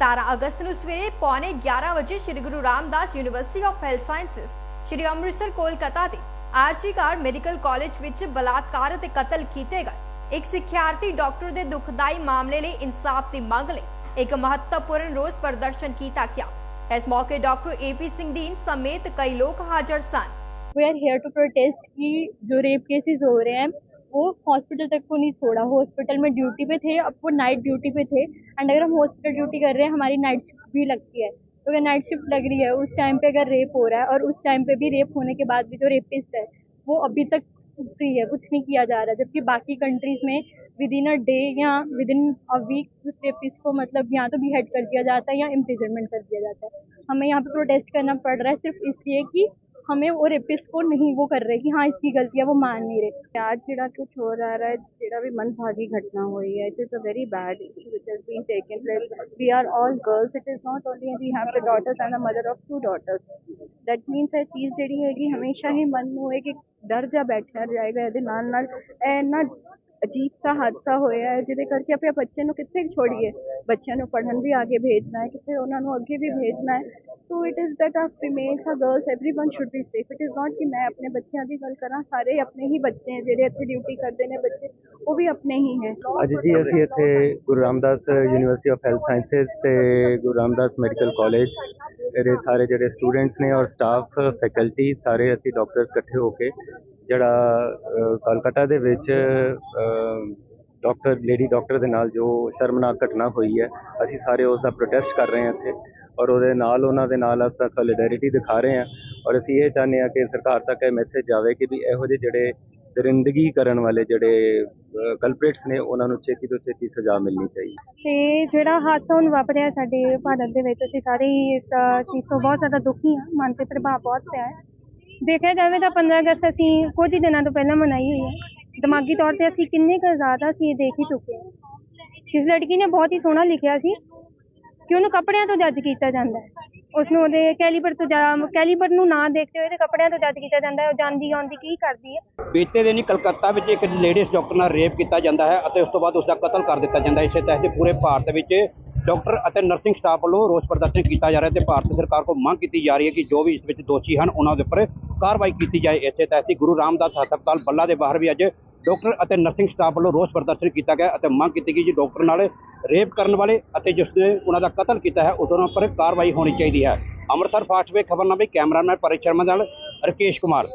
17 ਅਗਸਤ ਨੂੰ ਸਵੇਰੇ ਪੌਣੇ 11 ਵਜੇ Sri Guru Ramdas university of health sciences Sri Amritsar, Kolkata ਦੇ ਆਰਜੀਕਾਰ ਮੈਡੀਕਲ ਕਾਲਜ ਵਿੱਚ ਬਲਾਤਕਾਰ ਅਤੇ ਕਤਲ ਕੀਤੇ ਗਏ। ਇੱਕ ਸਿੱਖਿਆਰਥੀ ਡਾਕਟਰ ਦੇ ਦੁਖਦਾਈ ਮਾਮਲੇ ਲਈ ਇਨਸਾਫ ਦੀ ਮੰਗ ਲਈ ਇੱਕ ਮਹੱਤਵਪੂਰਨ ਰੋਸ ਪ੍ਰਦਰਸ਼ਨ ਕੀਤਾ ਗਿਆ। ਇਸ ਮੌਕੇ ਡਾਕਟਰ ਏਪੀ ਸਿੰਘ ਦੀਨ ਸਮੇਤ ਕਈ ਲੋਕ ਹਾਜ਼ਰ ਸਨ। We are here to protest ki jo rape cases ho rahe hain वो हॉस्पिटल तक को नहीं छोड़ा। हॉस्पिटल में ड्यूटी पे थे, अब वो नाइट ड्यूटी पे थे। एंड अगर हम हॉस्पिटल ड्यूटी कर रहे हैं, हमारी नाइट शिफ्ट भी लगती है। तो अगर नाइट शिफ्ट लग रही है, उस टाइम पे अगर रेप हो रहा है, और उस टाइम पे भी रेप होने के बाद भी जो रेपिस्ट है, वो अभी तक फ्री है, कुछ नहीं किया जा रहा। जबकि बाकी कंट्रीज़ में विद इन अ डे या विद इन अ वीक उस रेपिस्ट को मतलब या तो बिहेड कर दिया जाता है या इम्प्रिजनमेंट कर दिया जाता है। हमें यहाँ पे प्रोटेस्ट करना पड़ रहा है सिर्फ़ इसलिए कि हमें वो रेपिस्ट को नहीं वो कर रहे कि हाँ इसकी गलती है वो मान नहीं रहे आज ਜਿਹੜਾ ਕੁਝ ਹੋ ਰਿਹਾ ਹੈ ਜਿਹੜਾ ਵੀ ਮਨਭਾਗੀ ਘਟਨਾ ਹੋਈ ਹੈ it is a very bad issue which has been taken place we are all girls it is not only we have the daughters and the mother of two daughters that means ਇਹ ਚੀਜ਼ ਜਿਹੜੀ ਹੈਗੀ ਹਮੇਸ਼ਾ ਹੀ ਮਨ ਨੂੰ ਇੱਕ ਡਰ ਜਾ ਬੈਠਿਆ ਜਾਏਗਾ ਇਹਦੇ ਨਾਲ ਨਾਲ ਇਹ ਇੰਨਾ ਅਜੀਬ ਸਾ ਹਾਦਸਾ ਹੋਇਆ ਹੈ ਜਿਹਦੇ ਕਰਕੇ ਆਪਣੇ ਬੱਚੇ ਨੂੰ ਕਿੱਥੇ ਛੋੜੀਏ ਬੱਚਿਆਂ ਨੂੰ ਪੜ੍ਹਨ ਵੀ ਆਗੇ ਭੇਜਣਾ ਹੈ ਕਿੱਥੇ ਉਹਨਾਂ ਨੂੰ ਅੱਗੇ ਵੀ ਭੇਜਣਾ ਹੈ so it is that of females or girls everyone should be safe it is not ਕਿ ਮੈਂ ਆਪਣੇ ਬੱਚਿਆਂ ਦੀ ਗੱਲ ਕਰਾਂ ਸਾਰੇ ਆਪਣੇ ਹੀ ਬੱਚੇ ਹੈ ਜਿਹੜੇ ਇੱਥੇ ਡਿਊਟੀ ਕਰਦੇ ਨੇ ਬੱਚੇ ਉਹ ਵੀ ਆਪਣੇ ਹੀ ਹੈ ਅੱਜ ਜੀ ਅਸੀਂ ਇੱਥੇ Guru Ramdas university of health sciences ਤੇ ਗੁਰੂ ਰਾਮਦਾਸ ਮੈਡੀਕਲ ਕਾਲਜ ਇਹਦੇ ਸਾਰੇ ਜਿਹੜੇ ਸਟੂਡੈਂਟਸ ਨੇ ਔਰ ਸਟਾਫ ਫੈਕਲਟੀ ਸਾਰੇ ਅਸੀਂ ਡਾਕਟਰਸ ਇਕੱਠੇ ਹੋ ਕੇ ਜਿਹੜਾ ਕਲਕੱਤਾ ਦੇ ਵਿੱਚ ਡਾਕਟਰ ਲੇਡੀ ਡਾਕਟਰ ਦੇ ਨਾਲ ਜੋ ਸ਼ਰਮਨਾਕ ਘਟਨਾ ਹੋਈ ਹੈ, ਅਸੀਂ ਸਾਰੇ ਉਸ ਦਾ ਪ੍ਰੋਟੈਸਟ ਕਰ ਰਹੇ ਹਾਂ ਇੱਥੇ ਔਰ ਉਹਦੇ ਨਾਲ ਉਹਨਾਂ ਦੇ ਨਾਲ ਆਪਾਂ ਸੋਲੀਡੈਰਿਟੀ ਦਿਖਾ ਰਹੇ ਹਾਂ ਔਰ ਅਸੀਂ ਇਹ ਚਾਹੁੰਦੇ ਹਾਂ ਕਿ ਸਰਕਾਰ ਤੱਕ ਇਹ ਮੈਸੇਜ ਜਾਵੇ ਕਿ ਵੀ ਇਹੋ ਜਿਹੇ ਜਿਹੜੇ ਦਰਿੰਦਗੀ ਕਰਨ ਵਾਲੇ ਜਿਹੜੇ ਕਲਪ੍ਰੇਟਸ ਨੇ, ਉਹਨਾਂ ਨੂੰ ਛੇਤੀ ਤੋਂ ਛੇਤੀ ਸਜ਼ਾ ਮਿਲਣੀ ਚਾਹੀਦੀ। ਤੇ ਜਿਹੜਾ ਹਾਦਸਾ ਹੁਣ ਵਾਪਰਿਆ ਸਾਡੇ ਭਾਰਤ ਦੇ ਵਿੱਚ, ਅਸੀਂ ਸਾਰੇ ਹੀ ਇਸ ਚੀਜ਼ ਤੋਂ ਬਹੁਤ ਜ਼ਿਆਦਾ ਦੁਖੀ ਹਾਂ, ਮਨ ਤੇ ਪ੍ਰਭਾਵ ਬਹੁਤ ਪਿਆ ਹੈ। ਦੇਖਿਆ ਜਾਵੇ ਤਾਂ 15 ਅਗਸਤ ਅਸੀਂ ਕੁਝ ਦਿਨਾਂ ਤੋਂ ਪਹਿਲਾਂ ਮਨਾਈ ਹੋਈ ਹੈ। ਦਿਮਾਗੀ ਤੌਰ ਤੇ ਅਸੀਂ ਕਿੰਨੇ ਕੁ ਜ਼ਿਆਦਾ ਅਸੀਂ ਦੇਖ ਹੀ ਚੁੱਕੇ ਹਾਂ। ਇਸ ਲੜਕੀ ਨੇ ਬਹੁਤ ਹੀ ਸੋਹਣਾ ਲਿਖਿਆ ਸੀ ਕਿ ਉਹਨੂੰ ਕੱਪੜਿਆਂ ਤੋਂ ਜੱਜ ਕੀਤਾ ਜਾਂਦਾ ਹੈ। ਉਸ ਨੂੰ ਉਹਦੇ ਕੈਲੀਬਰ ਤੋਂ ਜ਼ਿਆਦਾ ਕੈਲੀਬਰ ਨੂੰ ਨਾ ਦੇਖਦੇ ਹੋਏ ਤੇ ਕੱਪੜਿਆਂ ਤੋਂ ਜੱਜ ਕੀਤਾ ਜਾਂਦਾ ਹੈ, ਉਹ ਜਾਂਦੀ ਆਉਂਦੀ ਕੀ ਕਰਦੀ ਹੈ। ਬੀਤੇ ਦਿਨੀ ਕਲਕੱਤਾ ਵਿੱਚ ਇੱਕ ਲੇਡੀਜ਼ ਡਾਕਟਰ ਨਾਲ ਰੇਪ ਕੀਤਾ ਜਾਂਦਾ ਹੈ ਅਤੇ ਉਸ ਤੋਂ ਬਾਅਦ ਉਸ ਦਾ ਕਤਲ ਕਰ ਦਿੱਤਾ ਜਾਂਦਾ ਹੈ। ਇਸੇ ਤਹਿਤ ਪੂਰੇ ਭਾਰਤ ਵਿੱਚ ਡਾਕਟਰ ਅਤੇ ਨਰਸਿੰਗ ਸਟਾਫ ਵੱਲੋਂ ਰੋਸ ਪ੍ਰਦਰਸ਼ਨ ਕੀਤਾ ਜਾ ਰਿਹਾ ਤੇ ਭਾਰਤ ਸਰਕਾਰ ਕੋਲ ਮੰਗ ਕੀਤੀ ਜਾ ਰਹੀ ਹੈ ਕਿ ਜੋ ਵੀ ਇਸ ਵਿੱਚ ਦੋਸ਼ੀ ਹਨ, ਉਹਨਾਂ ਦੇ ਉੱਪਰ ਕਾਰਵਾਈ ਕੀਤੀ ਜਾਏ। ਇਸੇ ਤਹਿਤ ਹੀ ਗੁਰੂ ਰਾਮਦਾਸ ਹਸਪਤਾਲ ਬੱਲਾ ਦੇ ਬਾਹਰ ਵੀ ਅੱਜ ਡਾਕਟਰ ਅਤੇ ਨਰਸਿੰਗ ਸਟਾਫ ਵੱਲੋਂ ਰੋਸ ਪ੍ਰਦਰਸ਼ਨ ਕੀਤਾ ਗਿਆ ਅਤੇ ਮੰਗ ਕੀਤੀ ਗਈ ਕਿ ਡਾਕਟਰ ਨਾਲ ਰੇਪ ਕਰਨ ਵਾਲੇ ਅਤੇ ਜਿਸ ਨੇ ਉਹਨਾਂ ਦਾ ਕਤਲ ਕੀਤਾ ਹੈ, ਉਸ ਉਹਨਾਂ ਉੱਪਰ ਕਾਰਵਾਈ ਹੋਣੀ ਚਾਹੀਦੀ ਹੈ। ਅੰਮ੍ਰਿਤਸਰ ਫਾਸਟ ਵੇ ਖਬਰਨਾਮੇ ਕੈਮਰਾਮੈਨ ਪਰਿਚਰਮਾ ਨਾਲ ਰਕੇਸ਼ ਕੁਮਾਰ।